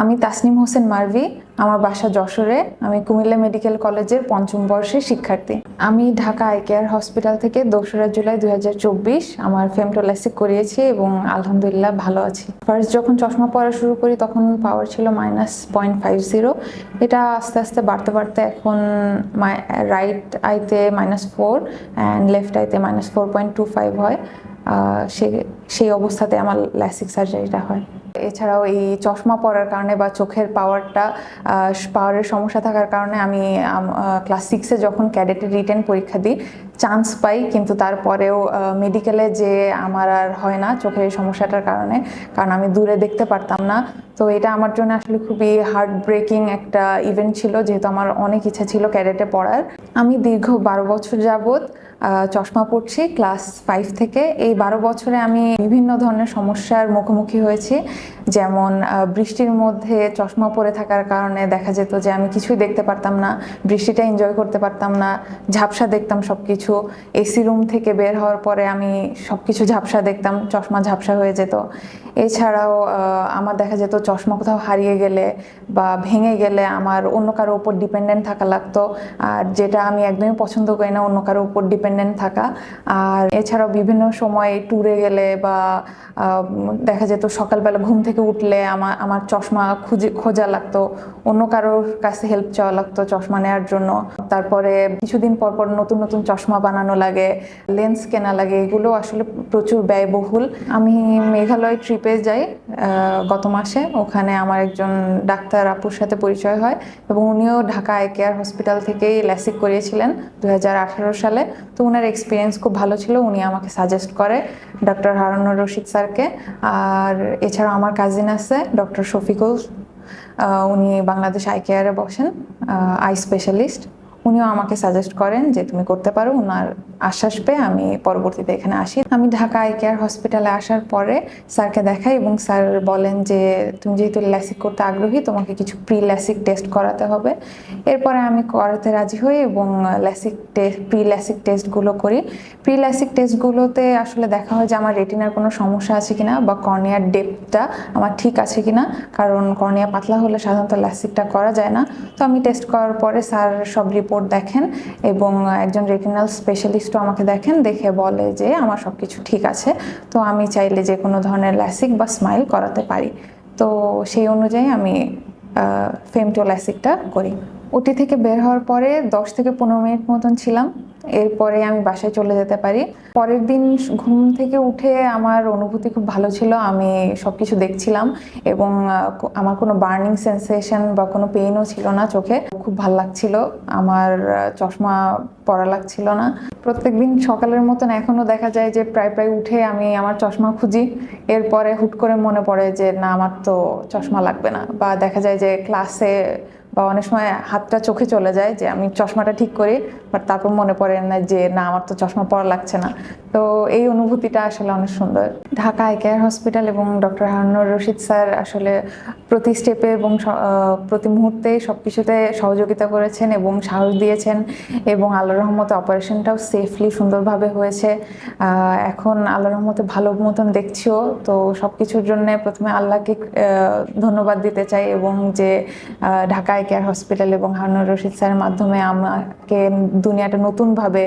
আমি তাসনিম হোসেন মারভি, আমার বাসা যশোরে, আমি কুমিল্লা মেডিকেল কলেজের পঞ্চম বর্ষের শিক্ষার্থী। আমি ঢাকা আই কেয়ার হসপিটাল থেকে দোসরা জুলাই দু হাজার চব্বিশ আমার ফেমটোলাসিক করিয়েছি এবং আলহামদুলিল্লাহ ভালো আছি। ফার্স্ট যখন চশমা পরা শুরু করি, তখন পাওয়ার ছিল মাইনাস পয়েন্ট ফাইভ জিরো এটা আস্তে আস্তে বাড়তে বাড়তে এখন রাইট আইতে মাইনাস ফোর অ্যান্ড লেফট আইতে minus four point two five হয়। সে, সেই অবস্থাতে আমার ল্যাসিক সার্জারিটা হয়। এছাড়াও এই চশমা পরার কারণে বা চোখের পাওয়ারটা পাওয়ারের সমস্যা থাকার কারণে আমি ক্লাস সিক্সে যখন ক্যাডেটের রিটেন পরীক্ষা দিই চান্স পাই, কিন্তু তারপরেও মেডিকেলে যে আমার আর হয় না চোখের সমস্যাটার কারণে, কারণ আমি দূরে দেখতে পারতাম না। তো এটা আমার জন্য আসলে খুবই হার্ট ব্রেকিং একটা ইভেন্ট ছিল, যেহেতু আমার অনেক ইচ্ছা ছিল ক্যাডেটে পড়ার। আমি দীর্ঘ বারো বছর যাবৎ চশমা পড়ছি ক্লাস ফাইভ থেকে। এই বারো বছরে আমি বিভিন্ন ধরনের সমস্যার মুখোমুখি হয়েছি, যেমন বৃষ্টির মধ্যে চশমা পরে থাকার কারণে দেখা যেত যে আমি কিছুই দেখতে পারতাম না, বৃষ্টিটা এনজয় করতে পারতাম না, ঝাপসা দেখতাম সব কিছু এসি রুম থেকে বের হওয়ার পরে আমি সব কিছু ঝাপসা দেখতাম, চশমা ঝাপসা হয়ে যেত। এছাড়াও আমার দেখা যেত চশমা কোথাও হারিয়ে গেলে বা ভেঙে গেলে আমার অন্য কারও উপর ডিপেন্ডেন্ট থাকা লাগতো। আর যেটা আমি একদমই পছন্দ করি না, অন্য কারও উপর ডিপেন্ডেন্ট থাকা। আর এছাড়াও বিভিন্ন সময় ট্যুরে গেলে বা দেখা যেত সকালবেলা ঘুম থেকে উঠলে আমার আমার চশমা খুঁজে, খোঁজা লাগতো। অন্য কারোর কাছে হেল্প চাওয়া লাগতো চশমা নেওয়ার জন্য। তারপরে কিছুদিন পর পর নতুন নতুন চশমা বানানো লাগে, লেন্স কেনা লাগে, এগুলো আসলে প্রচুর ব্যয়বহুল। আমি মেঘালয় ট্রিপে যাই গত মাসে। ওখানে আমার একজন ডাক্তার আপুর সাথে পরিচয় হয় এবং উনিও ঢাকা আই কেয়ার হসপিটাল থেকেই ল্যাসিক করিয়েছিলেন দু হাজার আঠারো সালে। তো ওনার এক্সপিরিয়েন্স খুব ভালো ছিল, উনি আমাকে সাজেস্ট করে ডক্টর হারুনুর রশিদ স্যারকে। আর এছাড়া আমার কাজিন আছে ডক্টর শফিকুল। উনি বাংলাদেশ আই কেয়ারে বসেন আই স্পেশালিস্ট উনিও আমাকে সাজেস্ট করেন যে তুমি করতে পারো। ওনার আশ্বাস পেয়ে আমি পরবর্তীতে এখানে আসি। আমি ঢাকা আই কেয়ার হসপিটালে আসার পরে স্যারকে দেখাই এবং স্যার বলেন যে, তুমি যেহেতু ল্যাসিক করতে আগ্রহী, তোমাকে কিছু প্রি ল্যাসিক টেস্ট করাতে হবে। এরপরে আমি করাতে রাজি হই এবং ল্যাসিক টেস্ট প্রি ল্যাসিক টেস্টগুলো করি। প্রি ল্যাসিক টেস্টগুলোতে আসলে দেখা হয় যে, আমার রেটিনার কোনো সমস্যা আছে কিনা বা কর্নিয়ার ডেপটা আমার ঠিক আছে কিনা। কারণ কর্নিয়া পাতলা হলে সাধারণত ল্যাসিকটা করা যায় না। তো আমি টেস্ট করার পরে স্যার সব রিপোর্ট দেখেন এবং একজন রেটিনাল স্পেশালিস্টও আমাকে দেখেন, দেখে বলে যে আমার সব কিছু ঠিক আছে। তো আমি চাইলে যে কোনো ধরনের ল্যাসিক বা স্মাইল করাতে পারি। তো সেই অনুযায়ী আমি ফেমটো ল্যাসিকটা করি। ওটি থেকে বের হওয়ার পরে দশ থেকে পনেরো মিনিট মতন ছিলাম। এরপরে আমি বাসায় চলে যেতে পারি। পরের দিন ঘুম থেকে উঠে আমার অনুভূতি খুব ভালো ছিল। আমি সব কিছু দেখছিলাম এবং আমার কোনো বার্নিং সেন্সেশন বা কোনো পেইনও ছিল না চোখে। খুব ভালো লাগছিল। আমার চশমা পরা লাগছিল না। প্রত্যেকদিন সকালের মতন এখনও দেখা যায় যে প্রায় প্রায় উঠে আমি আমার চশমা খুঁজি। এরপরে হুট করে মনে পড়ে যে না, আমার তো চশমা লাগবে না। বা দেখা যায় যে ক্লাসে বা অনেক সময় হাতটা চোখে চলে যায় যে আমি চশমাটা ঠিক করি বাট তারপর মনে পড়ে না যে না, আমার তো চশমা পরা লাগছে না। তো এই অনুভূতিটা আসলে অনেক সুন্দর। ঢাকা আই কেয়ার হসপিটাল এবং ডক্টর হারুনুর রশিদ স্যার আসলে প্রতি স্টেপে এবং প্রতি মুহূর্তে সব কিছুতে সহযোগিতা করেছেন এবং সাহস দিয়েছেন এবং আল্লাহ রহমতে অপারেশনটাও সেফলি সুন্দরভাবে হয়েছে। এখন আল্লাহ রহমতে ভালো মতন দেখছিও, তো সব কিছুর জন্য প্রথমে আল্লাহকে ধন্যবাদ দিতে চাই এবং যে ঢাকা কেয়ার হসপিটাল এবং হারুনুর রশিদ স্যারের মাধ্যমে আমাকে দুনিয়াটা নতুনভাবে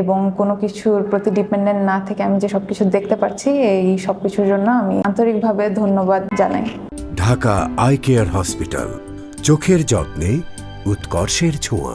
এবং কোনো কিছুর প্রতি ডিপেন্ডেন্ট না থেকে আমি যে সব কিছু দেখতে পাচ্ছি এই সব কিছুর জন্য আমি আন্তরিকভাবে ধন্যবাদ জানাই। ঢাকা আই কেয়ার হসপিটাল, চোখের যত্নে, উৎকর্ষের ছোঁয়া।